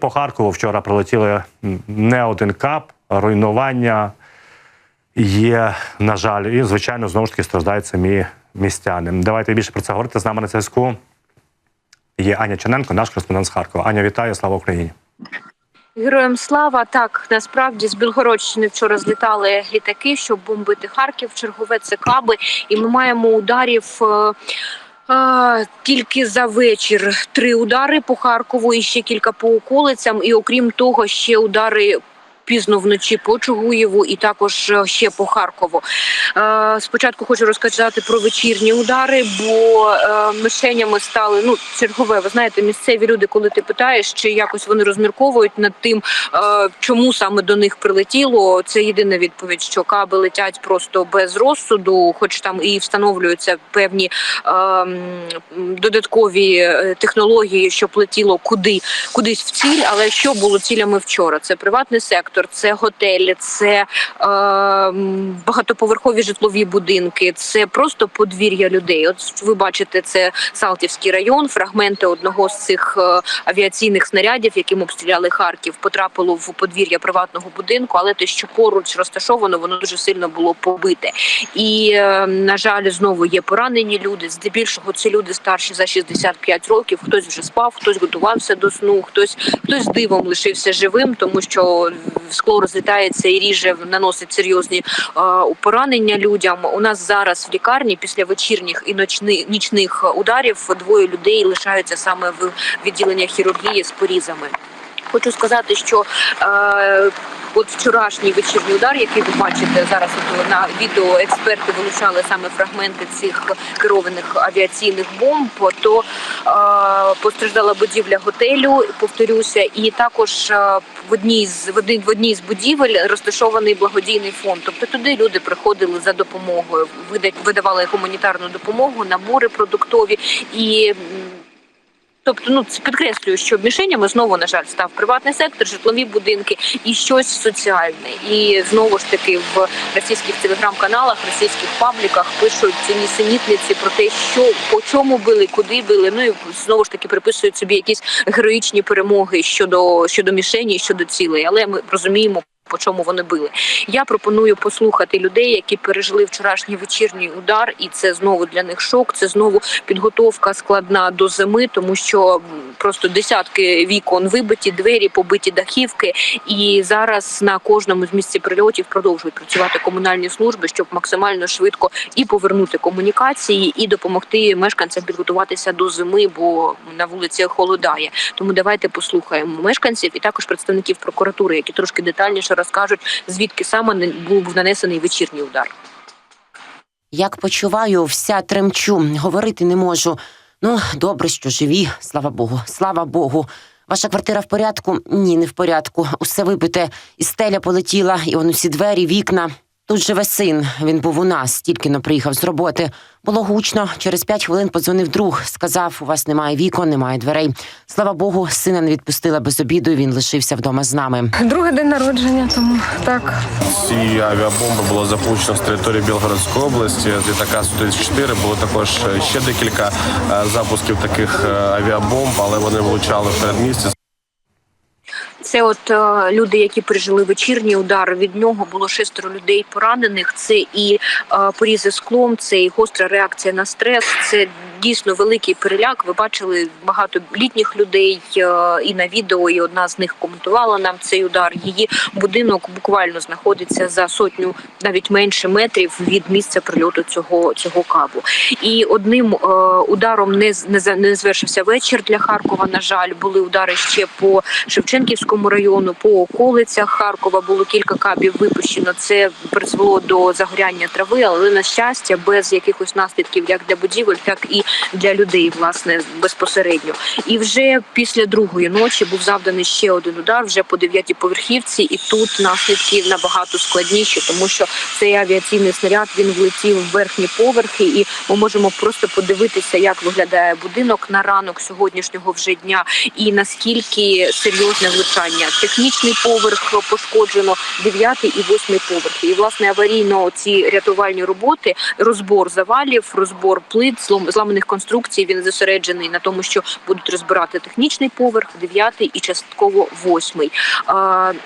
по Харкову вчора прилетіли не один кап, руйнування є, на жаль, і звичайно знову ж таки страждають самі містяни. Давайте більше про це говорити. З нами на зв'язку є Аня Чененко, наш кореспондент з Харкова. Аня, вітаю, слава Україні. Героям слава так насправді з Білгородщини вчора злітали літаки, щоб бомбити Харків. Чергове це каби, і ми маємо ударів. е, Тільки за вечір три удари по Харкову і ще кілька по околицям. І окрім того, ще удари пізно вночі по Чугуєву і також е, ще по Харкову. Е, Спочатку хочу розказати про вечірні удари, бо е, мишенями стали ну чергове. Ви знаєте, місцеві люди, коли ти питаєш, чи якось вони розмірковують над тим, чому саме до них прилетіло. Це єдина відповідь, що каби летять просто без розсуду, хоч там і встановлюються певні додаткові технології, щоб летіло куди кудись в ціль. Але що було цілями вчора? Це приватний сектор, це готелі, це е, багатоповерхові житлові будинки, це просто подвір'я людей. От ви бачите, це Салтівський район. Фрагменти одного з цих е, авіаційних снарядів, яким обстріляли Харків, потрапило в подвір'я приватного будинку, але те, що поруч розташовано, воно дуже сильно було побите. І е, на жаль, знову є поранені люди. Здебільшого це люди старші за 65 років. Хтось вже спав, хтось готувався до сну, хтось хтось дивом лишився живим, тому що скло розлітається і ріже, наносить серйозні поранення людям. У нас зараз в лікарні після вечірніх і ночних нічних ударів двоє людей лишаються саме в відділеннях хірургії з порізами. Хочу сказати, що е, от вчорашній вечірній удар, який ви бачите зараз, от на відео експерти вилучали саме фрагменти цих керованих авіаційних бомб, то е, постраждала будівля готелю, повторюся, і також в одній з в одній, в одній з будівель розташований благодійний фонд. Тобто туди люди приходили за допомогою, вида- видавали гуманітарну допомогу, набори продуктові і. Тобто, ну підкреслюю, що мішенями знову на жаль став приватний сектор, житлові будинки і щось соціальне. І знову ж таки в російських телеграм-каналах, російських пабліках пишуть ці нісенітниці про те, що по чому били, куди били. Ну і знову ж таки приписують собі якісь героїчні перемоги щодо щодо мішені, щодо цілей. Але ми розуміємо. По чому вони били? Я пропоную послухати людей, які пережили вчорашній вечірній удар, і це знову для них шок. Це знову підготовка складна до зими, тому що просто десятки вікон вибиті, двері, побиті дахівки. І зараз на кожному з місць прильотів продовжують працювати комунальні служби, щоб максимально швидко і повернути комунікації, і допомогти мешканцям підготуватися до зими, бо на вулиці холодає. Тому давайте послухаємо мешканців і також представників прокуратури, які трошки детальніше розкажуть, звідки саме був нанесений вечірній удар. Як почуваю, вся тремчу, говорити не можу. Ну, добре, що живі, слава Богу, слава Богу. Ваша квартира в порядку? Ні, не в порядку. Усе вибите, і стеля полетіла, і он усі двері, вікна. Тут живе син. Він був у нас, тільки но приїхав з роботи. Було гучно. Через п'ять хвилин подзвонив друг. Сказав: у вас немає вікон, немає дверей. Слава Богу, сина не відпустила без обіду. і Він лишився вдома з нами. Другий день народження, тому так. Ці авіабомби було запущено з території Білгородської області. З літака Су-34 було також ще декілька е, запусків таких е, авіабомб, але вони влучали в передмісті. Це от е, люди, які пережили вечірній удар. Від нього було шестеро людей поранених. Це і е, порізи склом, це і гостра реакція на стрес. Це дійсно великий переляк. Ви бачили багато літніх людей е, і на відео. І одна з них коментувала нам цей удар. Її будинок буквально знаходиться за сотню, навіть менше метрів від місця прильоту цього цього кабу. І одним е, ударом не не не звершився вечір для Харкова. На жаль, були удари ще по Шевченківському району, по околицях Харкова було кілька кабів випущено. Це призвело до загоряння трави, але на щастя, без якихось наслідків як для будівель, так і для людей, власне, безпосередньо. І вже після другої ночі був завданий ще один удар, вже по дев'ятій поверхівці, і тут наслідки набагато складніші, тому що цей авіаційний снаряд він влетів в верхні поверхи, і ми можемо просто подивитися, як виглядає будинок на ранок сьогоднішнього вже дня, і наскільки серйозне влучання. Технічний поверх пошкоджено, дев'ятий і восьмий поверхи. І власне аварійно ці рятувальні роботи, розбор завалів, розбор плит, зламаних спортивних конструкцій. Він зосереджений на тому, що будуть розбирати технічний поверх, дев'ятий і частково восьмий.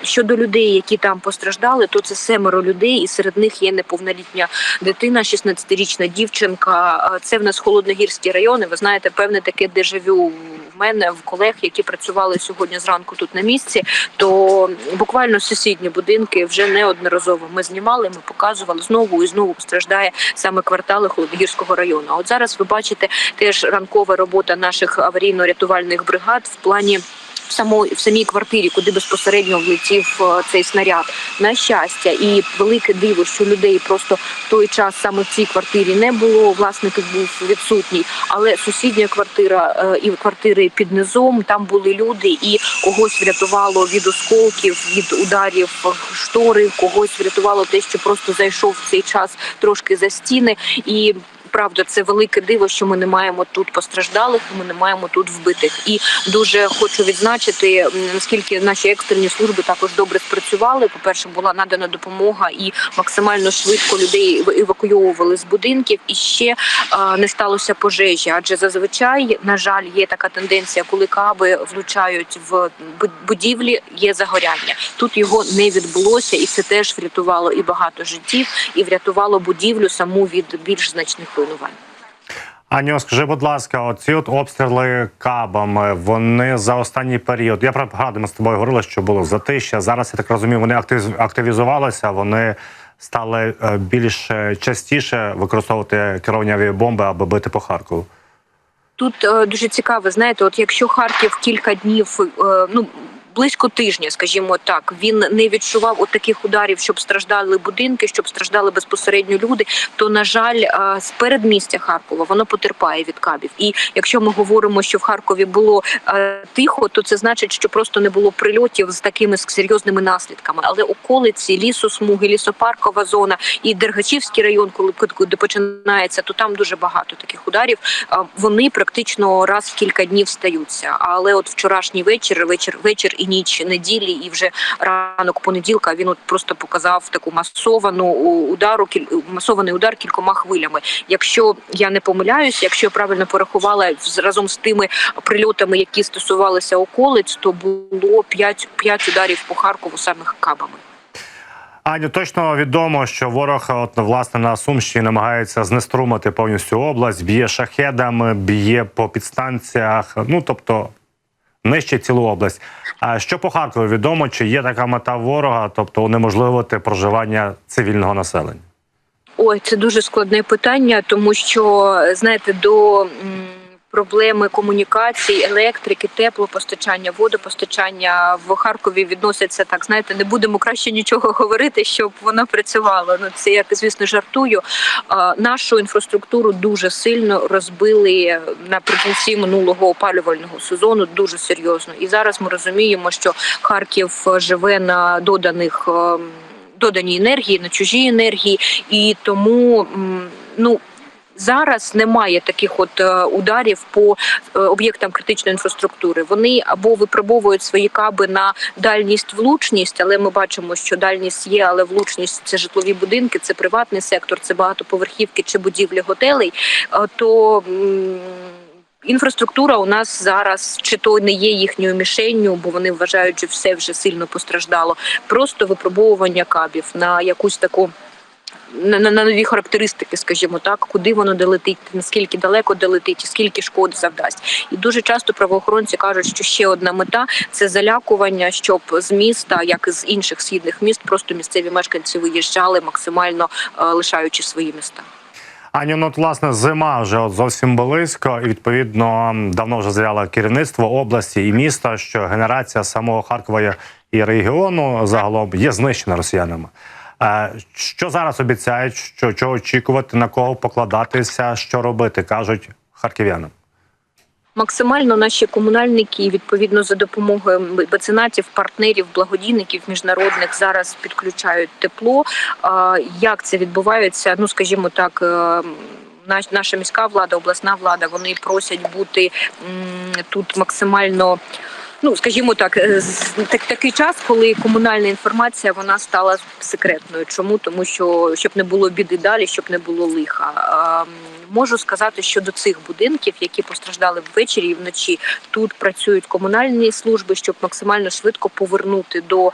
Щодо людей, які там постраждали, то це семеро людей, і серед них є неповнолітня дитина, 16-річна дівчинка. Це в нас холодногірські райони. Ви знаєте, певне таке дежавю мене в колег, які працювали сьогодні зранку тут на місці. То буквально сусідні будинки вже неодноразово ми знімали, ми показували знову і знову постраждає саме квартали холодогірського району. От зараз ви бачите теж ранкова робота наших аварійно-рятувальних бригад в плані. В самої в самій квартирі, куди безпосередньо влетів е, цей снаряд, на щастя, і велике диво, що людей просто в той час саме в цій квартирі не було. Власник був відсутній, але сусідня квартира е, і квартири під низом там були люди, і когось врятувало від осколків, від ударів штори, когось врятувало те, що просто зайшов в цей час трошки за стіни і. Правда, це велике диво, що ми не маємо тут постраждалих, ми не маємо тут вбитих. І дуже хочу відзначити, наскільки наші екстрені служби також добре спрацювали. По перше, була надана допомога і максимально швидко людей евакуйовували з будинків. І ще а, не сталося пожежі. Адже зазвичай, на жаль, є така тенденція, коли каби влучають в бу- будівлі, є загоряння. Тут його не відбулося, і це теж врятувало і багато життів, і врятувало будівлю саму від більш значних руйнувань. Аню, скажи, будь ласка, оці от обстріли кабами, вони за останній період. Я пригадую, ми з тобою говорили, що було затища. Зараз я так розумію, вони актив- активізувалися, вони стали е, більш е, частіше використовувати керовані авіабомби, аби бити по Харкову. Тут е, дуже цікаво, знаєте, от якщо Харків кілька днів, е, ну близько тижня, скажімо так, він не відчував от таких ударів, щоб страждали будинки, щоб страждали безпосередньо люди. То на жаль, е, з передмістя Харкова воно потерпає від кабів. І якщо ми говоримо, що в Харкові було е, тихо, то це значить, що просто не було прильотів з такими серйозними наслідками. Але околиці, лісосмуги, лісопаркова зона і Дергачівський район, коли куди починається, то там дуже багато таких ударів. Вони практично раз в кілька днів стаються. Але от вчорашній вечір, вечір, вечір і ніч неділі, і вже ранок понеділка він от просто показав таку масовану удару, масований удар кількома хвилями. Якщо я не помиляюсь, якщо я правильно порахувала разом з тими прильотами, які стосувалися околиць, то було 5, 5 ударів по Харкову самих кабами. Аню, точно відомо, що ворог от власне на Сумщині намагається знеструмити повністю область, б'є шахедами, б'є по підстанціях. Ну тобто нищить цілу область. А що по Харкову відомо? Чи є така мета ворога, тобто унеможливити проживання цивільного населення? Ой, це дуже складне питання, тому що знаєте, до проблеми комунікацій, електрики, теплопостачання, водопостачання в Харкові відносяться так. Знаєте, не будемо краще нічого говорити, щоб воно працювало. Ну це як звісно жартую. Нашу інфраструктуру дуже сильно розбили наприкінці минулого опалювального сезону. Дуже серйозно. І зараз ми розуміємо, що Харків живе на доданих. ем, доданій енергії, на чужій енергії, і тому ну. Зараз немає таких от е, ударів по е, об'єктам критичної інфраструктури. Вони або випробовують свої каби на дальність влучність, але ми бачимо, що дальність є, але влучність це житлові будинки, це приватний сектор, це багатоповерхівки чи будівлі готелей. Е, То Інфраструктура у нас зараз чи то не є їхньою мішенню, бо вони вважають, що все вже сильно постраждало. Просто випробовування кабів на якусь таку. На, на, нові характеристики, скажімо так, куди воно долетить, наскільки далеко долетить, і скільки шкоди завдасть. І дуже часто правоохоронці кажуть, що ще одна мета це залякування, щоб з міста, як і з інших східних міст, просто місцеві мешканці виїжджали максимально е, лишаючи свої міста. Аню, ну от, власне, зима вже от зовсім близько, і відповідно давно вже заявило керівництво області і міста, що генерація самого Харкова і регіону загалом є знищена росіянами. Що зараз обіцяють, що чого очікувати, на кого покладатися, що робити, кажуть харків'янам. Максимально наші комунальники, відповідно за допомогою меценатів, партнерів, благодійників міжнародних зараз підключають тепло. Як це відбувається? Ну скажімо так. е, Наша міська влада, обласна влада, вони просять бути тут максимально. Ну, скажімо так, е, так такий час, коли комунальна інформація вона стала секретною. Чому? Тому що щоб не було біди далі, щоб не було лиха. Можу сказати щодо цих будинків, які постраждали ввечері і вночі. Тут працюють комунальні служби, щоб максимально швидко повернути до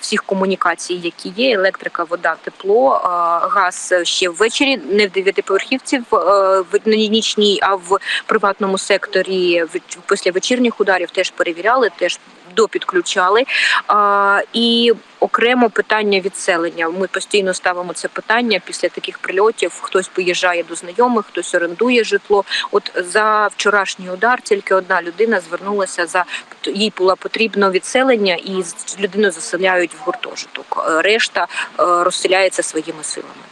всіх комунікацій, які є: електрика, вода, тепло, газ ще ввечері, не в дев'ятиповерхівці в нічній, а в приватному секторі. В- після вечірніх ударів теж перевіряли, теж допідключали. А, і окремо питання відселення. Ми постійно ставимо це питання після таких прильотів. Хтось поїжджає до знайомих, хтось орендує житло. От за вчорашній удар тільки одна людина звернулася за їй було потрібно відселення, і людину заселяють в гуртожиток. Решта е, розселяється своїми силами.